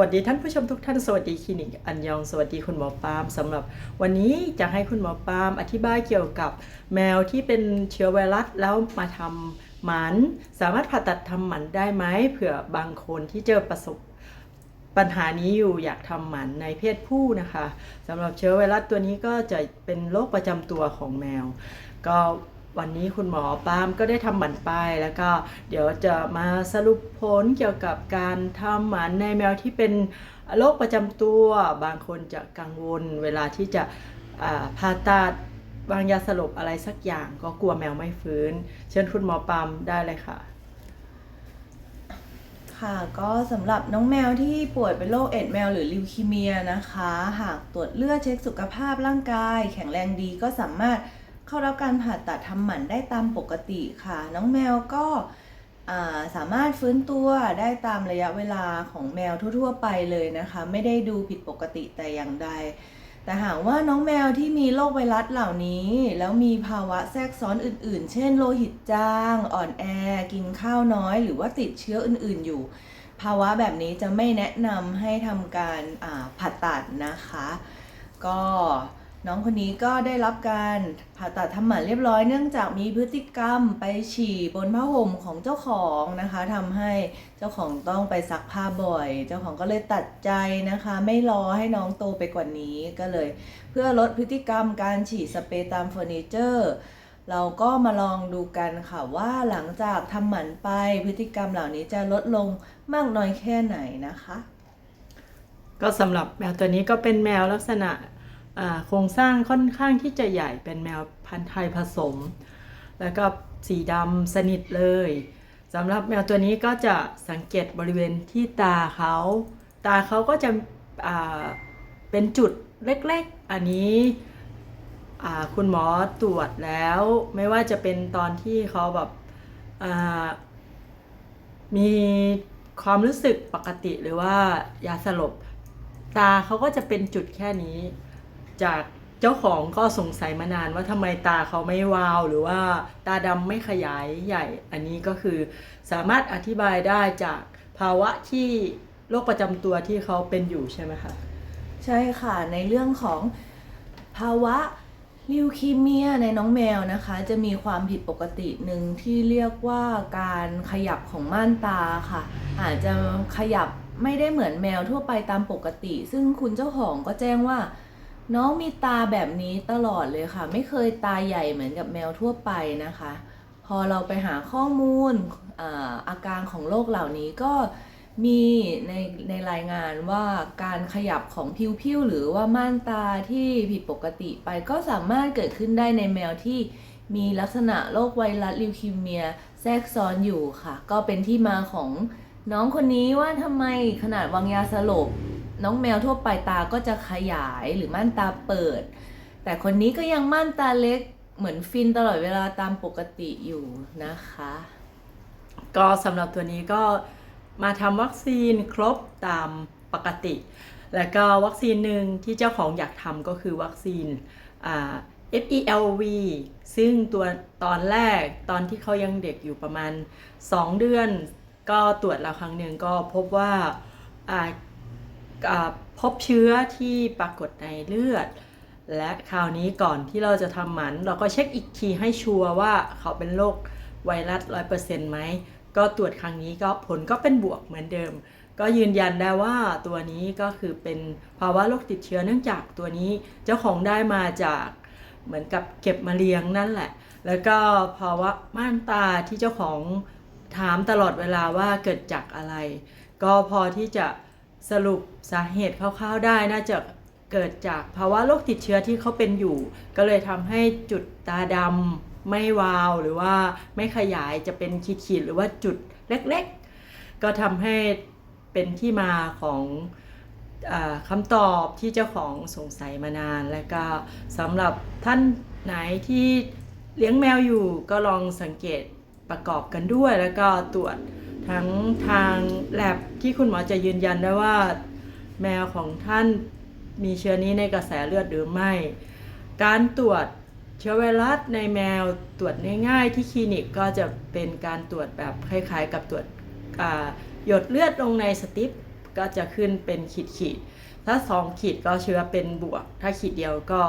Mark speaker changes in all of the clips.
Speaker 1: วัสดีท่านผู้ชมทุกท่านสวัสดีคลินิกอันยองสวัสดีคุณหมอปาล์มสำหรับวันนี้จะให้คุณหมอปาล์มอธิบายเกี่ยวกับแมวที่เป็นเชื้อไวรัสแล้วมาทำหมัน สามารถผ่าตัดทำหมันได้ไหมเผื่อบางคนที่เจอประสบปัญหานี้อยู่อยากทำหมันในเพศผู้นะคะสำหรับเชื้อไวรัสตัวนี้ก็จะเป็นโรคประจำตัวของแมว ก็ วันนี้คุณหมอปาล์มก็ได้ทำหมันไปแล้วก็เดี๋ยวจะมาสรุปผลเกี่ยวกับการทำหมันในแมวที่เป็นโรคประจำตัว บางคนจะกังวลเวลาที่จะผ่าตัดวางยาสลบอะไรสักอย่างก็กลัวแมวไม่ฟื้น เชิญคุณหมอปาล์มได้เลยค่ะ
Speaker 2: ค่ะก็สำหรับน้องแมวที่ป่วยเป็นโรคเอดแมวหรือลิวคีเมียนะคะ หากตรวจเลือดเช็คสุขภาพร่างกาย แข็งแรงดีก็สามารถ เข้ารับการผ่าตัดทำหมันได้ตามปกติค่ะ น้องแมวก็สามารถฟื้นตัวได้ตามระยะเวลาของแมวทั่ว ๆ ไปเลยนะคะ ไม่ได้ดูผิดปกติแต่อย่างใด แต่หากว่าน้องแมวที่มีโรคไวรัสเหล่านี้ แล้วมีภาวะแทรกซ้อนอื่น ๆ เช่นโลหิตจาง อ่อนแอ กินข้าวน้อย หรือว่าติดเชื้ออื่น ๆ อยู่ ภาวะแบบนี้จะไม่แนะนำให้ทำการผ่าตัดนะคะ ก็ น้องคนนี้ก็ได้รับการผ่าตัดทำหมันเรียบร้อยเนื่องจากมีพฤติกรรมไปฉี่บนผ้าห่มของเจ้าของนะคะทำให้เจ้าของต้องไปซักผ้าบ่อย เจ้าของก็เลยตัดใจนะคะ ไม่รอให้น้องโตไปกว่านี้ก็เลย เพื่อลดพฤติกรรมการฉี่สเปรย์ตามเฟอร์นิเจอร์เราก็มาลองดูกันค่ะว่าหลังจากทำหมันไปพฤติกรรมเหล่านี้จะลดลงมากน้อยแค่ไหนนะคะ
Speaker 1: ก็สำหรับแมวตัวนี้ก็เป็นแมวลักษณะ โครงสร้างค่อนข้างที่จะใหญ่เป็นแมวพันธุ์ไทยผสม แล้วก็สีดำสนิทเลยสำหรับแมวตัวนี้ก็จะสังเกตบริเวณที่ตาเขา ตาเขาก็จะเป็นจุดเล็กๆ อันนี้คุณหมอตรวจแล้ว ไม่ว่าจะเป็นตอนที่เขาแบบมีความรู้สึกปกติหรือว่ายาสลบ ตาเขาก็จะเป็นจุดแค่นี้ จากเจ้าของก็สงสัยมานานว่าทำไมตาเขาไม่วาว หรือว่าตาดำไม่ขยายใหญ่ อันนี้ก็คือสามารถอธิบายได้จากภาวะที่โรคประจำตัวที่เขาเป็นอยู่ใช่ไหมคะ
Speaker 2: ใช่ค่ะในเรื่องของภาวะลิวคีเมียในน้องแมวนะคะ จะมีความผิดปกติหนึ่งที่เรียกว่าการขยับของม่านตาค่ะ อาจจะขยับไม่ได้เหมือนแมวทั่วไปตามปกติ ซึ่งคุณเจ้าของก็แจ้งว่า น้องมีตาแบบนี้ตลอดเลยค่ะ ไม่เคยตาใหญ่เหมือนกับแมวทั่วไปนะคะ พอเราไปหาข้อมูลอาอาการของโรคเหล่านี้ก็มีในในรายงานว่าการขยับของผิวๆหรือว่าม่านตาที่ผิดปกติไปก็สามารถเกิดขึ้นได้ในแมวที่มีลักษณะโรคไวรัสลิวคีเมีย แทรกซ้อนอยู่ค่ะ ก็เป็นที่มาของน้องคนนี้ว่าทำไมขนาดวางยาสลบ น้องแมวทั่วไปตาก็จะขยายหรือม่านตาเปิด แต่คนนี้ก็ยังม่านตาเล็กเหมือนฟินตลอดเวลาตามปกติอยู่นะคะ
Speaker 1: ก็สำหรับตัวนี้ก็มาทำวัคซีนครบตามปกติ แล้วก็วัคซีนหนึ่งที่เจ้าของอยากทำก็คือวัคซีนอ่า FELV ซึ่งตัวตอนแรกตอนที่เขายังเด็กอยู่ประมาณ 2 เดือน ก็ตรวจแล้วครั้งหนึ่งก็พบว่า พบเชื้อที่ปรากฏในเลือด และคราวนี้ก่อนที่เราจะทำหมัน เราก็เช็คอีกทีให้ชัวร์ว่าเขาเป็นโรคไวรัสร้อยเปอร์เซ็นต์ไหม ก็ตรวจครั้งนี้ก็ผลก็เป็นบวกเหมือนเดิม ก็ยืนยันได้ว่าตัวนี้ก็คือเป็นภาวะโรคติดเชื้อเนื่องจากตัวนี้เจ้าของได้มาจากเหมือนกับเก็บมาเลี้ยงนั่นแหละ แล้วก็ภาวะม่านตาที่เจ้าของถามตลอดเวลาว่าเกิดจากอะไร ก็พอที่จะ สรุปสาเหตุคร่าวๆได้น่าจะเกิดจากภาวะโรคติดเชื้อที่เขาเป็นอยู่ ก็เลยทำให้จุดตาดำไม่วาว หรือว่าไม่ขยายจะเป็นขีดๆหรือว่าจุดเล็กๆ ก็ทำให้เป็นที่มาของอคำตอบที่เจ้าของสงสัยมานาน และก็สำหรับท่านไหนที่เลี้ยงแมวอยู่ก็ลองสังเกตประกอบกันด้วย แล้วก็ตรวจ ทั้งทางแลบที่คุณหมอจะยืนยันได้ว่า แมวของท่านมีเชื้อนี้ในกระแสเลือดหรือไม่ การตรวจเชื้อไวรัสในแมวตรวจง่ายๆ ที่คลินิกก็จะเป็นการตรวจแบบคล้ายๆ กับตรวจหยดเลือดลงในสติปก็จะขึ้นเป็นขีดขีดๆถ้า 2 ขีดก็เชื้อเป็นบวก ถ้าขีดเดียวก็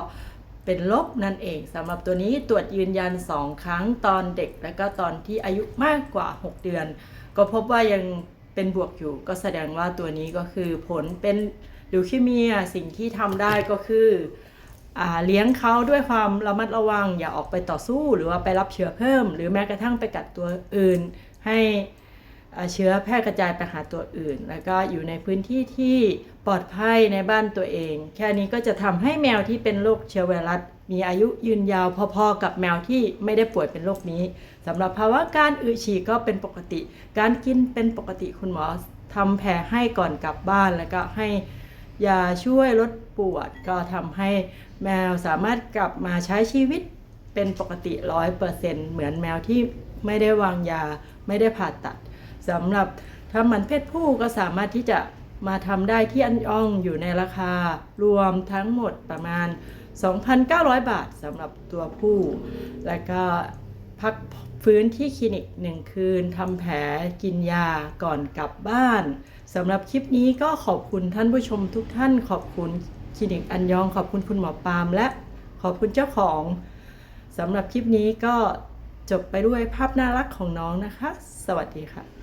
Speaker 1: เป็นลบนั่นเองสำหรับตัวนี้ตรวจยืนยัน 2 ครั้งตอนเด็ก และก็ตอนที่อายุมากกว่า 6 เดือน ก็พบว่ายังเป็นบวกอยู่ก็แสดงว่าตัวนี้ก็คือผลเป็นลิวคีเมียสิ่งที่ทำได้ก็คืออเลี้ยงเขาด้วยความระมัดระวัง อย่าออกไปต่อสู้หรือว่าไปรับเชื้อเพิ่ม หรือแม้กระทั่งไปกัดตัวอื่น ให้เชื้อแพร่กระจายไปหาตัวอื่น แล้วก็อยู่ในพื้นที่ที่ปลอดภัยในบ้านตัวเอง แค่นี้ก็จะทำให้แมวที่เป็นโรคเชื้อไวรัส มีอายุยืนยาวพอๆกับแมวที่ไม่ได้ป่วยเป็นโรคนี้สำหรับภาวะการอึฉี่ก็เป็นปกติ การกินเป็นปกติคุณหมอทำแผลให้ก่อนกลับบ้านแล้วก็ให้ยาช่วยลดปวด ก็ทำให้แมวสามารถกลับมาใช้ชีวิตเป็นปกติร้อยเปอร์เซ็นเหมือนแมวที่ไม่ได้วางยาไม่ได้ผ่าตัดสำหรับถ้ามันเพศผู้ก็สามารถที่จะมาทำได้ที่อันยองอยู่ในราคารวมทั้งหมดประมาณ 2,900 บาทสำหรับตัวผู้ แล้วก็พักฟื้นที่คลินิกหนึ่งคืนทำแผลกินยาก่อนกลับบ้านสำหรับคลิปนี้ก็ขอบคุณท่านผู้ชมทุกท่าน ขอบคุณคลินิกอันยองขอบคุณคุณหมอปาล์มและขอบคุณเจ้าของสำหรับคลิปนี้ก็จบไปด้วยภาพน่ารักของน้องนะคะ สวัสดีค่ะ